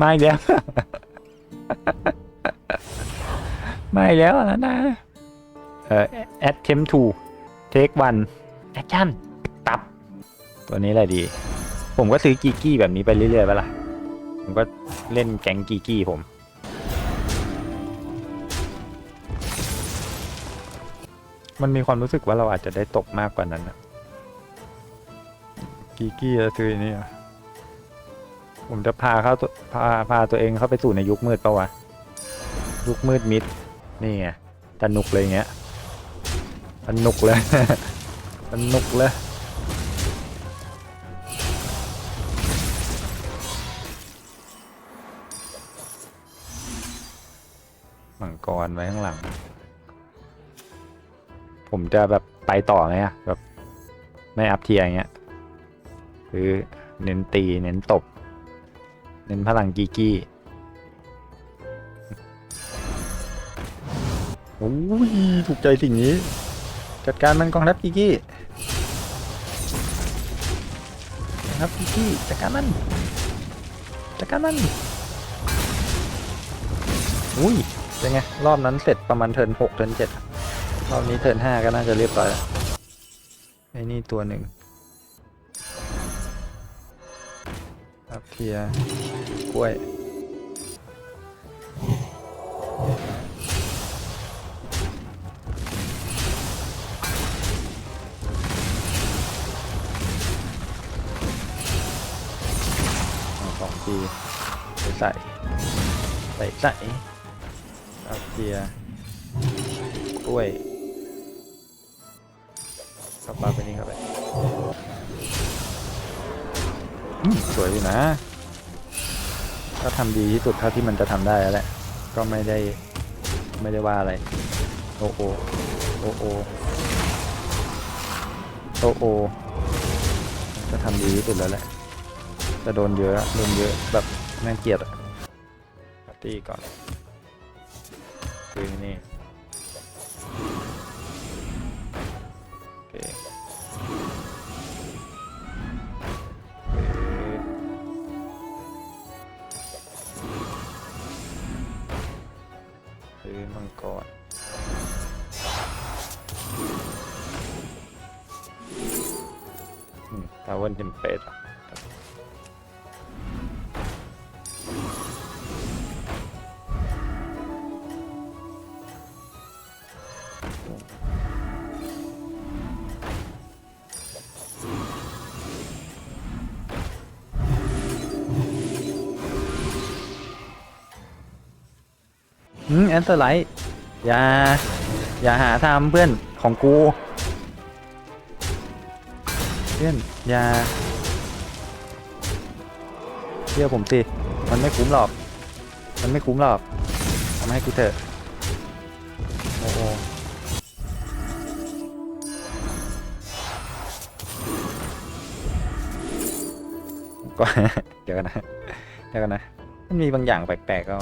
มาอีกแล้ว มาอีกแล้วนะนะ เอ่อ attempt to take one action ตับ ตัวนี้แหละดี ผมก็ซื้อกีกี้แบบนี้ไปเรื่อยๆไปละผมก็เล่นแก๊งกีกี้ผม มันมีความรู้สึกว่าเราอาจจะได้ตกมากกว่านั้นนะกีกี้จะซื้ออนนี่อะ ผมจะพาเขาตัวพาพาตัวเองเข้าไปสู่ในยุคมืดปะวะ ยุคมืดมิด นี่ไงสนุกเลยเงี้ยสนุกเลยสนุกเลยมังกรไว้ข้างหลัง ผมจะแบบไปต่อไงอะแบบไม่อัพเทียอย่างเงี้ย คือเน้นตีเน้นตบ เน้นพลังกีกี้โอ้ยถูกใจสิ่งนี้ จัดการมันกองทัพกีกี้กองทัพกีกี้จัดการมันจัดการมันอุ้ยเป็นไงรอบนั้นเสร็จประมาณเทิร์นหกเทิร์นเจ็ดรอบนี้เทิร์นห้าก็น่าจะเรียบร้อยแล้วไอ้นี่ตัวหนึ่งอัพเทียร์ กล้วยเอาสองทีใส่ ใส่ใส่อัพเทียร์กล้วยเข้าปลาไปนี่เข้าไปสวยอยู่นะ ก็ทำดีที่สุดเท่าที่มันจะทำได้แล้วแหละ ก็ไม่ได้ไม่ได้ว่าอะไร โอโอโอโอโอโอก็ทำดีที่สุดแล้วแหละจะโดนเยอะโดนเยอะแบบน่าเกลียดอะปาร์ตี้ก่อนคือนี่ อืมแอนเตอร์ไลท์อย่า อย่าหาทำเพื่อนของกู เพื่อนอย่าเชื่อผมสิ มันไม่คุ้มหรอก มันไม่คุ้มหรอกทำให้กูเถอะ ก็เดี๋ยวกันนะ เดี๋ยวกันนะ มันมีบางอย่างแปลกๆก็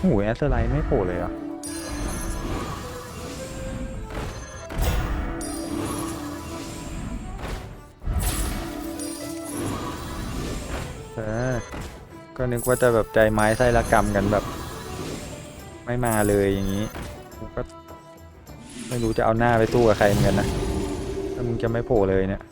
โอ้โหแอสเซอร์ไลท์ไม่โผล่เลยเหรอะ นึกว่าจะแบบใจไม้ไส้ละกรรมกันแบบ ไม่มาเลยอย่างนี้กูก็ไม่รู้จะเอาหน้าไปสู้กับใครเหมือนกันนะถ้ามึงจะไม่โผล่เลยเนี่ย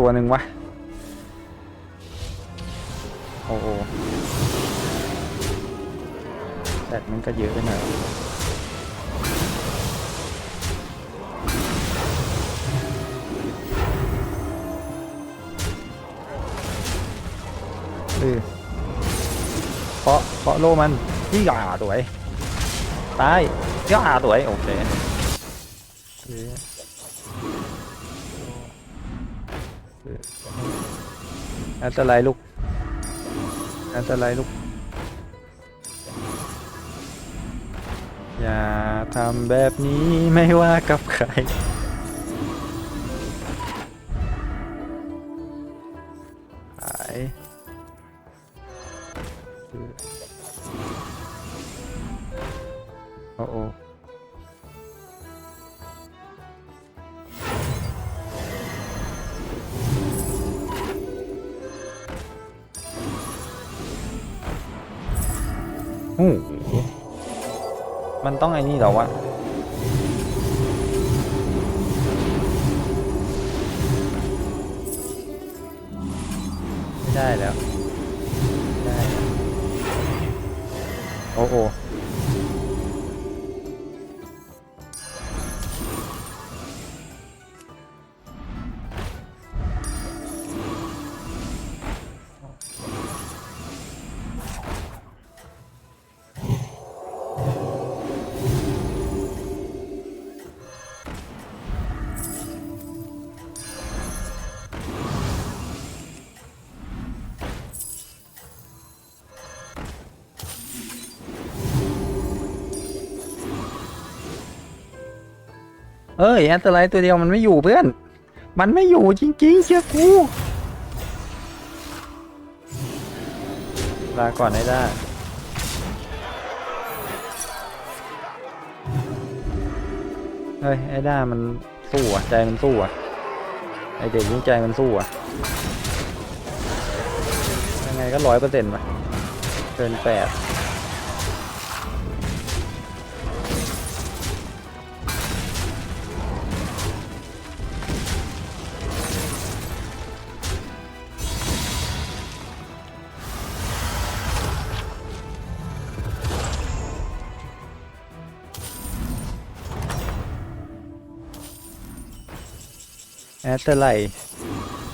ตัวหนึ่งวะ โอ้โหแต่มันก็เยอะไปหน่อยเออเพาะเพาะโลมันยี่ห่าตัวไว้ตายยี่ห่าตัวไว้โอเค อันตรายลูก อันตรายลูก อย่าทำแบบนี้ไม่ว่ากับใครหายโอ้โอ้ หมันต้องไอ้นี่หรอวะไม่ได้แล้วได้แล้วโอ้โอ้ เอ้ยแอนเตอร์ไลท์ตัวเดียวมันไม่อยู่เพื่อน มันไม่อยู่จริงๆเชื่อกูลาก่อนให้ได้เฮ้ยไอ้ด้ามันสู้อะใจมันสู้อะไอเด็กนี่ใจมันสู้อะยังไงก็ร้อยเปอร์เซ็นต์ป่ะเกินแปด แอสเตอร์ไหล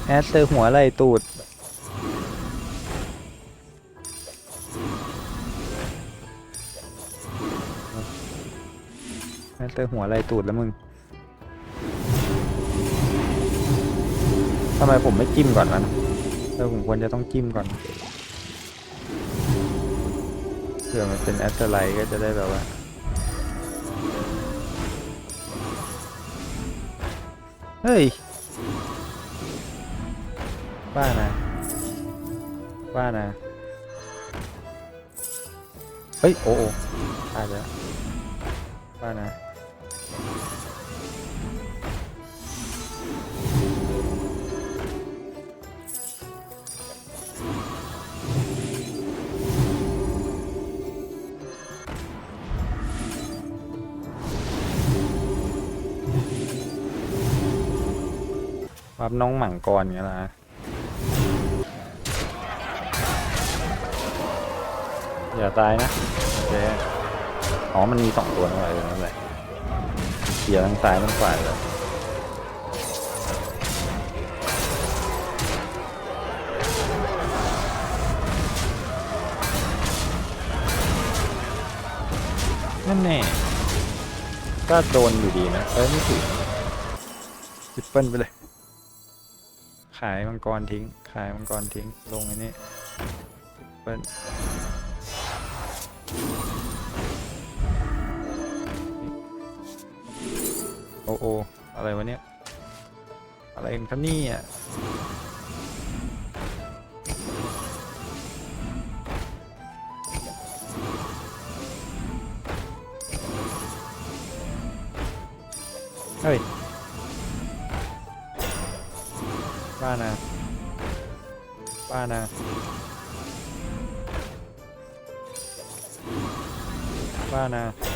แอสเตอร์หัวไหลตูด แอสเตอร์หัวไหลตูดแล้วมึง ทำไมผมไม่จิ้มก่อนวะนะเออผมควรจะต้องจิ้มก่อนเผื่อมันเป็นแอสเตอร์ไลก็จะได้แบบว่าเฮ้ย ว่านะ ว่านะ เฮ้ย โอ้โอ้ตายแล้วว่านะรับน้องหมั่งกรเงี้ยละ อย่าตายนะโอเคอ๋อ มันมีสองตัวนั่นแหละเออนั่นแหละเกียทั้งซ้ายทั้งขวาเลยนั่นแน่ก็โดนอยู่ดีนะ เอ้ยไม่ถึงจิปเปิลไปเลย ขายมังกรทิ้ง ขายมังกรทิ้ง ลงไอ้นี่เปิล โออะไรวะเนี่ย อะไรกันครับนี่ยเฮ้ยบ้านะบ้านะบ้านะ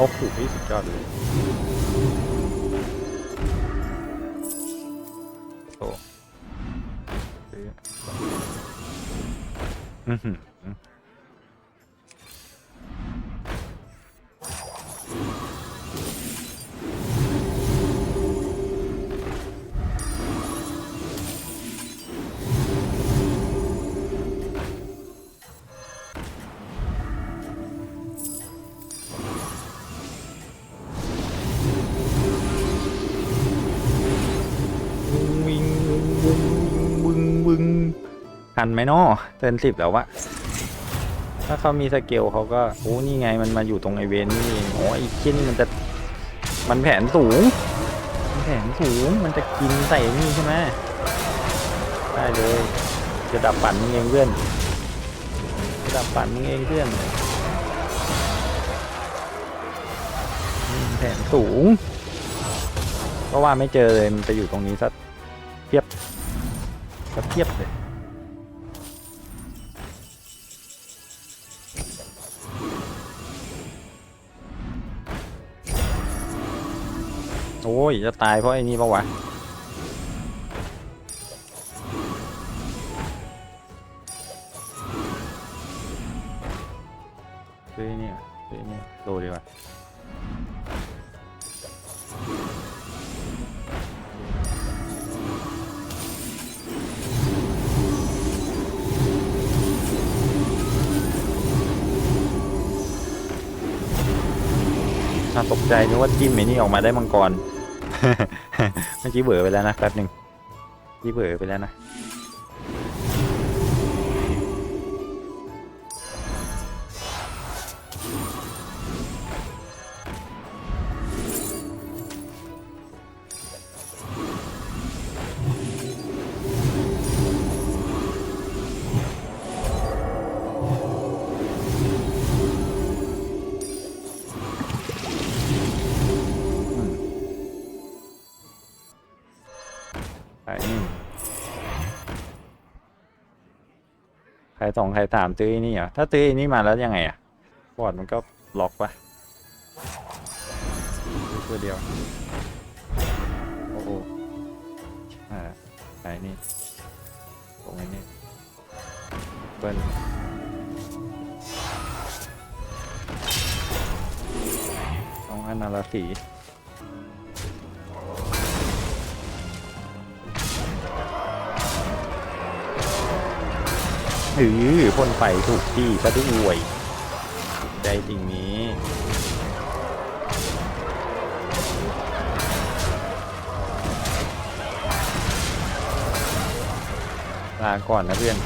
โอ可以请假的对，嗯哼 ทันไหมนาะเทิร์นสิบแล้ววะถ้าเขามีสเกลเขาก็โอ้นี่ไงมันมาอยู่ตรงไอเวนนี่โอ้ไอ้เชี่ยนี่มันจะมันแผนสูงมันแผนสูงมันจะกินใส่นี่ใช่ไหมได้เลยจะดับปั่นมึงเองเพื่อนจะดับปั่นมึงเองเพื่อนแผนสูงก็ว่าไม่เจอเลยมันไปอยู่ตรงนี้ซะเทียบซะเทียบเลย โอ้ยจะตายเพราะไอ้นี่ปะวะ ใจนึกว่าจิ้มไอ้นี่ออกมาได้มังกร เมื่อกี้เบื่อไปแล้วนะแป๊บหนึ่งที่เบื่อไปแล้วนะ สองขายสามซื้อไอ้นี่เหรอถ้าซื้อไอ้นี่มาแล้วยังไงอะบอร์ดมันก็ล็อกปะตัวเดียว โอ้โหอ่าขายนี่ตรงนี่เบิ้ลต้องอันาราสี หือพ่นไฟถูกที่ซะด้วยใจสิ่งนี้ ลาก่อนนะเพื่อน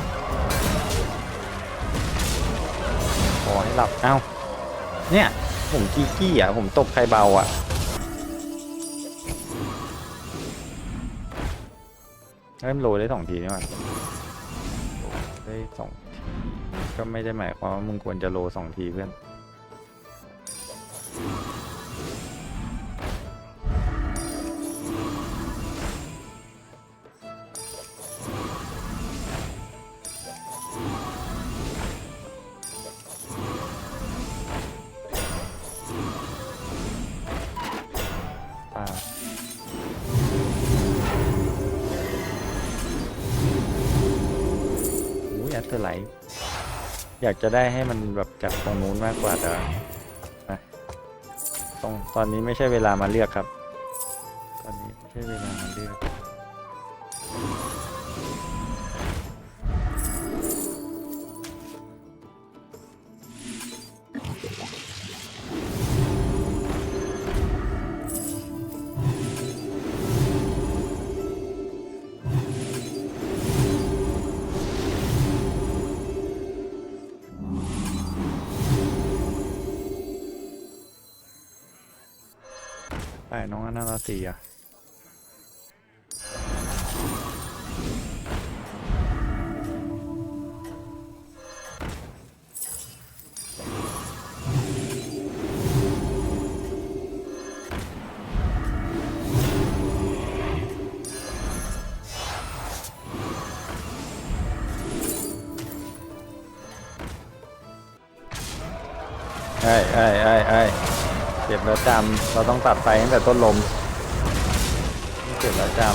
ขอให้หลับ เอ้า เนี่ย ผมกี้กี้อะ ผมตบใครเบาอะเริ่มโลได้สองทีนี่หว่า ได้สองทีก็ไม่ได้หมายความว่ามึงควรจะโลสองทีเพื่อน อยากจะได้ให้มันแบบจากตรงนู้นมากกว่าแต่นะตรงตอนนี้ไม่ใช่เวลามาเลือกครับ ตอนนี้ไม่ใช่เวลามาเลือก เจ็บแล้วจำเราต้องตัดไฟตั้งแต่ต้นลม เก็บแล้วจำ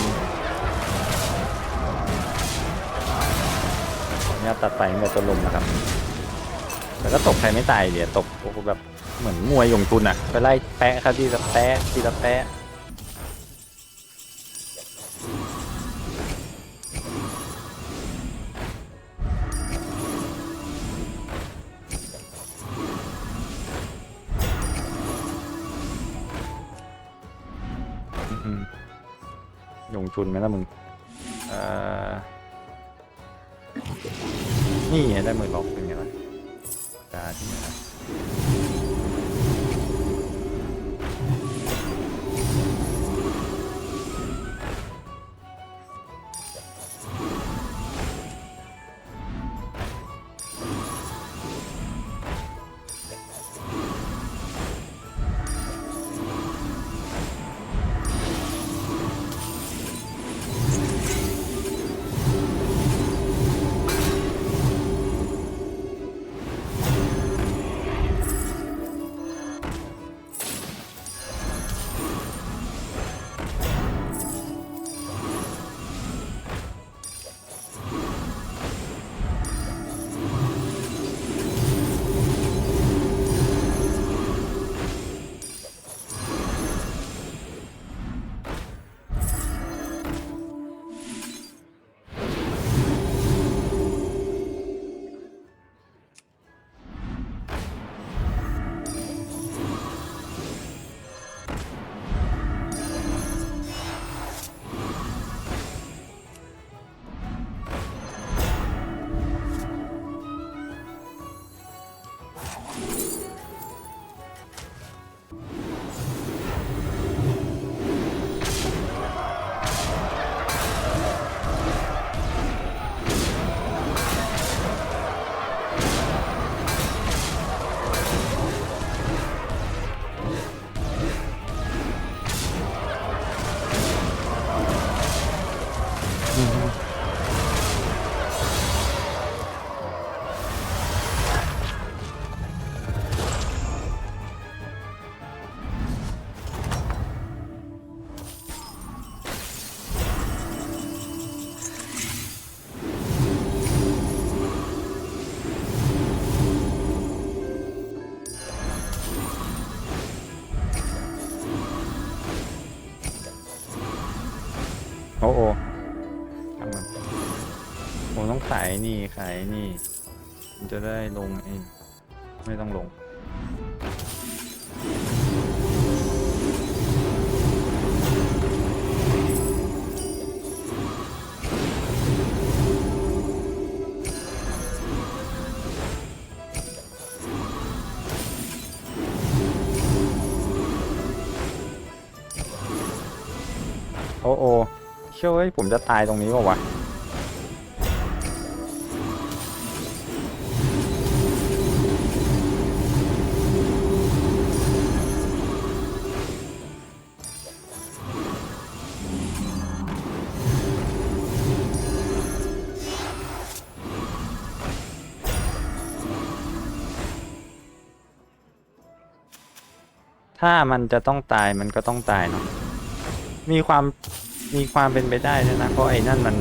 เนี่ยตัดไฟตั้งแต่ต้นลมนะครับแต่ก็ตกใครไม่ตายเดี๋ยวตกโอ้โหแบบเหมือนมวยยงตุนอะไปไล่แปะครับที่ละแปะที่ละแปะ ยงทุนไหมล่ะมึงนี่ได้มือบอกเป็นไงล่ะการที่ไหนล่ะายนี่ขายนี่มันจะได้ลงเองไม่ต้องลง โอ้โอเชื่อว้ยผมจะตายตรงนี้ป่าวะ ถ้ามันจะต้องตายมันก็ต้องตายเนาะมีความมีความเป็นไปได้ด้วยนะเพราะไอ้นั่นมัน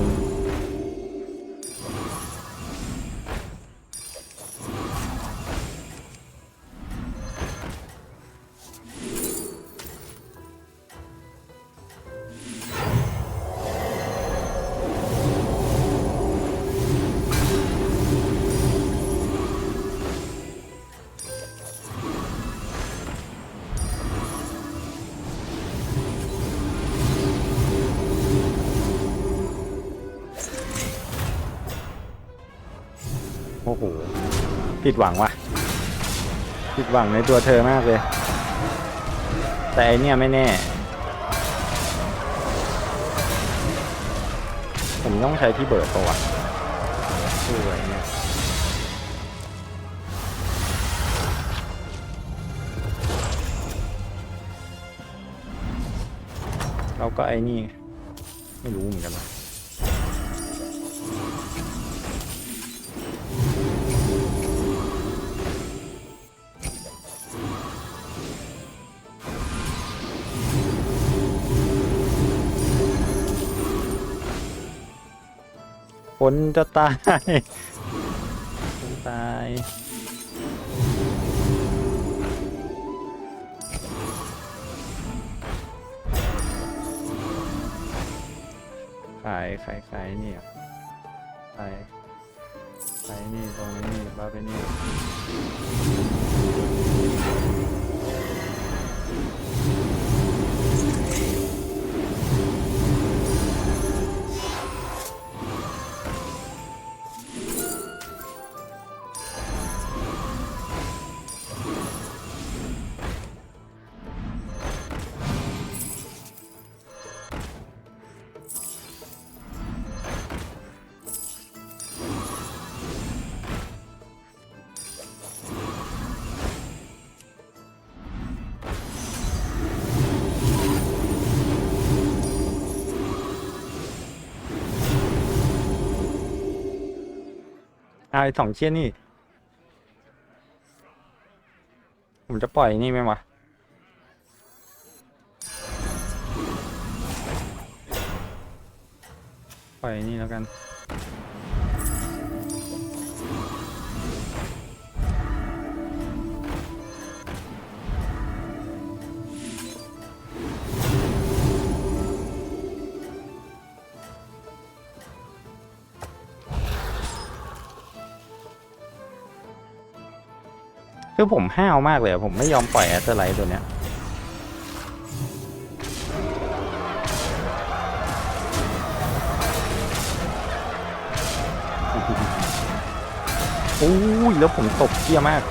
ผิดหวังว่ะผิดหวังในตัวเธอมากเลย แต่อเนี่ยไม่แน่ ผมต้องใช้ที่เบิร์ดปะวะสวยเนี่ยเราก็ไอ้นี่ ไม่รู้เหมือนกันว่ะ นจะตายตาย ขายขายขายเนี่อะขายขายนี่ตรงนี้บ้าไปนี่ เอาไอ้สองเชี่ยนี่ ผมจะปล่อยนี่ไหมวะ ปล่อยนี่แล้วกัน คือผมห้าวมากเลยผมไม่ยอมปล่อยแอตเตอร์ไลท์ตัวเนี้ยโอ้ยแล้วผมตกเคี้ยมาก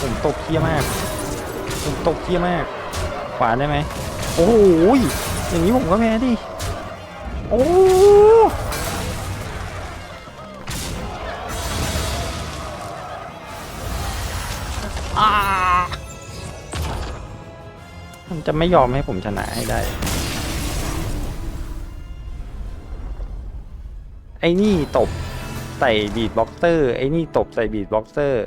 ผมตกเคี้ยมาก ผมตกเคี้ยมาก ขวาได้ไหม โอ้ยอย่างนี้ผมก็แพ้ดิ โอ้ จะไม่ยอมให้ผมชนะให้ได้ ไอ้นี่ตบใส่บีดบ็อกเซอร์ ไอ้นี่ตบใส่บีดบ็อกเซอร์